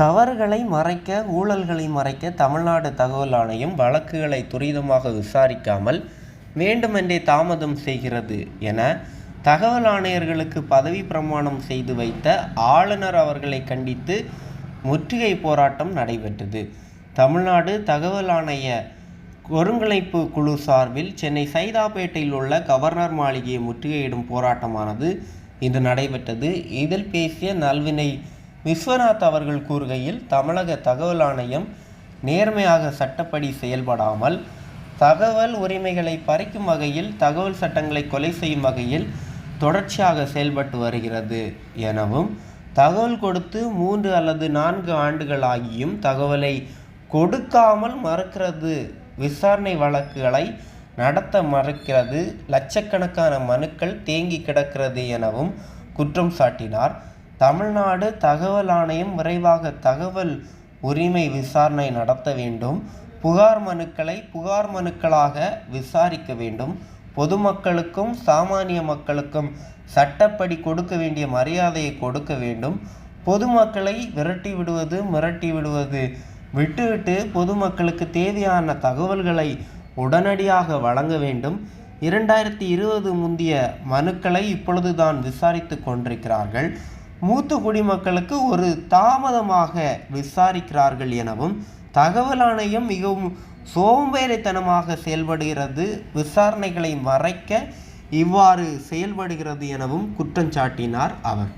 தவறுகளை மறைக்க ஊழல்களை மறைக்க தமிழ்நாடு தகவல் ஆணையம் வழக்குகளை துரிதமாக விசாரிக்காமல் வேண்டுமென்றே தாமதம் செய்கிறது என தகவல் ஆணையர்களுக்கு பதவி பிரமாணம் செய்து வைத்த ஆளுநர் அவர்களை கண்டித்து முற்றுகை போராட்டம் நடைபெற்றது. தமிழ்நாடு தகவல் ஆணைய ஒருங்கிணைப்பு குழு சார்பில் சென்னை சைதாப்பேட்டையில் உள்ள கவர்னர் மாளிகையை முற்றுகையிடும் போராட்டமானது இன்று நடைபெற்றது. இதில் பேசிய நல்வினை விஸ்வநாத் அவர்கள் கூறுகையில் தமிழக தகவல் ஆணையம் நேர்மையாக சட்டப்படி செயல்படாமல் தகவல் உரிமைகளை பறிக்கும் வகையில் தகவல் சட்டங்களை கொலை செய்யும் வகையில் தொடர்ச்சியாக செயல்பட்டு வருகிறது எனவும் தகவல் கொடுத்து மூன்று அல்லது நான்கு ஆண்டுகள் ஆகியும் தகவலை கொடுக்காமல் மறுக்கிறது விசாரணை வழக்குகளை நடத்த மறுக்கிறது லட்சக்கணக்கான மனுக்கள் தேங்கி கிடக்கிறது எனவும் குற்றம் சாட்டினார். தமிழ்நாடு தகவல் ஆணையம் விரைவாக தகவல் உரிமை விசாரணை நடத்த வேண்டும். புகார் மனுக்களை புகார் மனுக்களாக விசாரிக்க வேண்டும். பொதுமக்களுக்கும் சாமானிய மக்களுக்கும் சட்டப்படி கொடுக்க வேண்டிய மரியாதையை கொடுக்க வேண்டும். பொதுமக்களை விரட்டி விடுவது மிரட்டி விடுவது விட்டுவிட்டு பொதுமக்களுக்கு தேவையான தகவல்களை உடனடியாக வழங்க வேண்டும். இரண்டாயிரத்தி இருபது முந்திய மனுக்களை இப்பொழுதுதான் விசாரித்து கொண்டிருக்கிறார்கள். மூத்த குடிமக்களுக்கு ஒரு தாமதமாக விசாரிக்கிறார்கள் எனவும் தகவல் ஆணையம் மிகவும் சோம்பேறித்தனமாக செயல்படுகிறது விசாரணைகளை மறைக்க இவ்வாறு செயல்படுகிறது எனவும் குற்றம் சாட்டினார் அவர்.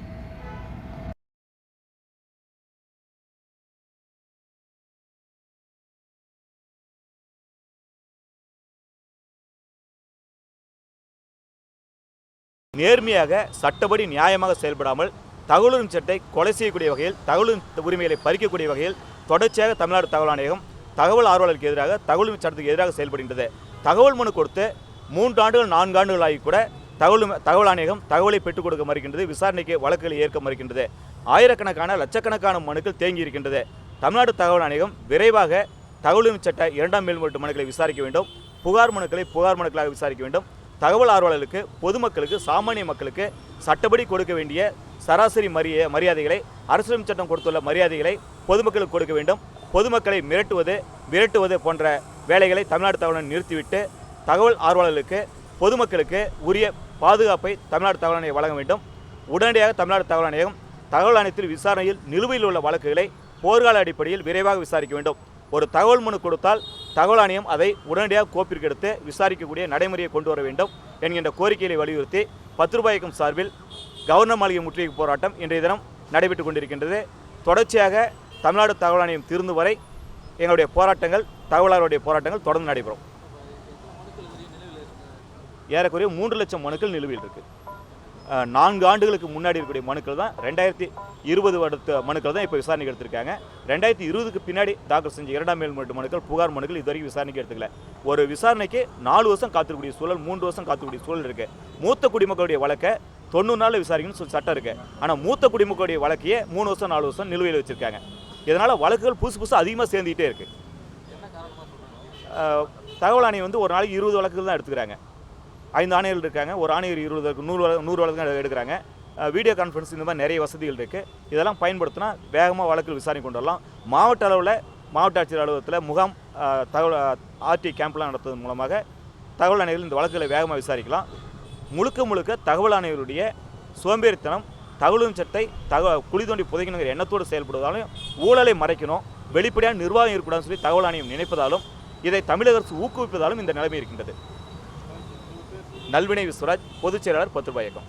நேர்மையாக சட்டப்படி நியாயமாக செயல்படாமல் தகவலும் சட்டை கொலை செய்யக்கூடிய வகையில் தகவலும் உரிமைகளை பறிக்கக்கூடிய வகையில் தொடர்ச்சியாக தமிழ்நாடு தகவல் ஆணையகம் தகவல் ஆர்வலருக்கு எதிராக தகவல் சட்டத்துக்கு எதிராக செயல்படுகின்றது. தகவல் மனு கொடுத்து மூன்று ஆண்டுகள் நான்கு ஆண்டுகள் ஆகி கூட தகவல் தகவல் ஆணையகம் தகவலை பெற்றுக் கொடுக்க மறுக்கின்றது விசாரணைக்கு வழக்குகளை ஏற்க மறுக்கின்றது. ஆயிரக்கணக்கான லட்சக்கணக்கான மனுக்கள் தேங்கி இருக்கின்றது. தமிழ்நாடு தகவல் ஆணையகம் விரைவாக தகவல் சட்ட இரண்டாம் மேல்முறையீட்டு மனுக்களை விசாரிக்க வேண்டும். புகார் மனுக்களை புகார் மனுக்களாக விசாரிக்க வேண்டும். தகவல் ஆர்வலர்களுக்கு பொதுமக்களுக்கு சாமானிய மக்களுக்கு சட்டப்படி கொடுக்க வேண்டிய சராசரி மரிய மரியாதைகளை அரசியல் சட்டம் கொடுத்துள்ள மரியாதைகளை பொதுமக்களுக்கு கொடுக்க வேண்டும். பொதுமக்களை மிரட்டுவது விரட்டுவது போன்ற வேலைகளை தமிழ்நாடு தகவல் நிறுத்திவிட்டு தகவல் ஆர்வலர்களுக்கு பொதுமக்களுக்கு உரிய பாதுகாப்பை தமிழ்நாடு தகவல் ஆணையம் வழங்க வேண்டும். உடனடியாக தமிழ்நாடு தகவல் ஆணையம் தகவல் ஆணையத்தில் விசாரணையில் நிலுவையில் உள்ள வழக்குகளை போர்க்கால அடிப்படையில் விரைவாக விசாரிக்க வேண்டும். ஒரு தகவல் மனு கொடுத்தால் தகவல் ஆணையம் அதை உடனடியாக கோப்பிற்கு எடுத்து விசாரிக்கக்கூடிய நடைமுறையை கொண்டு வர வேண்டும் என்கின்ற கோரிக்கைகளை வலியுறுத்தி பத்து ரூபாய் இயக்கம் சார்பில் கவர்னர் மாளிகை முற்றுகை போராட்டம் இன்றைய தினம் நடைபெற்று கொண்டிருக்கின்றது. தொடர்ச்சியாக தமிழ்நாடு தகவல் ஆணையம் திருந்து வரை எங்களுடைய போராட்டங்கள் தகவலாளருடைய போராட்டங்கள் தொடர்ந்து நடைபெறும். ஏறக்குறைய மூன்று லட்சம் மனுக்கள் நிலுவையில் இருக்குது நான்கு ஆண்டுகளுக்கு முன்னாடி இருக்கக்கூடிய மனுக்கள் தான் ரெண்டாயிரத்தி இருபது வருட மனுக்கள் தான் இப்போ விசாரணைக்கு எடுத்திருக்காங்க. ரெண்டாயிரத்தி இருபதுக்கு பின்னாடி தாக்கல் செஞ்ச இரண்டாம் மேல்முறையீட்டு மனுக்கள் புகார் மனுக்கள் இது வரைக்கும் விசாரணைக்கு எடுத்துக்கல. ஒரு விசாரணைக்கு நாலு வருஷம் காத்திருக்கக்கூடிய சூழல் மூன்று வருஷம் காத்திருக்கக்கூடிய சூழல் இருக்குது மூத்த குடிமக்களுடைய வழக்கை தொண்ணூறு நாளில் விசாரிக்கணும்னு சொல்லி சட்டம் இருக்குது ஆனால் மூத்த குடிமக்களுடைய வழக்கையே மூணு வருஷம் நாலு வருஷம் நிலுவையில் வச்சிருக்காங்க. இதனால் வழக்குகள் புதுசு புதுசு அதிகமாக சேர்ந்துக்கிட்டே இருக்குது தகவல் ஆணையம் வந்து ஒரு நாளைக்கு இருபது வழக்குகள் தான் எடுத்துக்கிறாங்க. ஐந்து ஆணையர்கள் இருக்காங்க. ஒரு ஆணையர் இருபது நூறு நூறு வழக்கு எடுக்கிறாங்க. வீடியோ கான்ஃபரன்ஸ் இந்த மாதிரி நிறைய வசதிகள் இருக்குது இதெல்லாம் பயன்படுத்தினா வேகமாக வழக்குகள் விசாரணை கொண்டு வரலாம். மாவட்ட அளவில் மாவட்ட ஆட்சியர் அலுவலகத்தில் முகாம் தகவல் ஆர்டி கேம்ப்லாம் நடத்துவதன் மூலமாக தகவல் ஆணையர்கள் இந்த வழக்குகளை வேகமாக விசாரிக்கலாம். முழுக்க முழுக்க தகவல் ஆணையருடைய சோம்பேறித்தனம் தகவலும் சட்டை தக குழி தோண்டி புதைக்கணுங்கிற எண்ணத்தோடு செயல்படுவதாலும் ஊழலை மறைக்கணும் வெளிப்படையான நிர்வாகம் இருக்கக்கூடாதுன்னு சொல்லி தகவல் ஆணையம் நினைப்பதாலும் இதை தமிழக அரசு ஊக்குவிப்பதாலும் இந்த நிலைமை இருக்கின்றது. நல்வினை விஸ்வராஜ் பொதுச் செயலாளர் பத்து ரூபாய் இயக்கம்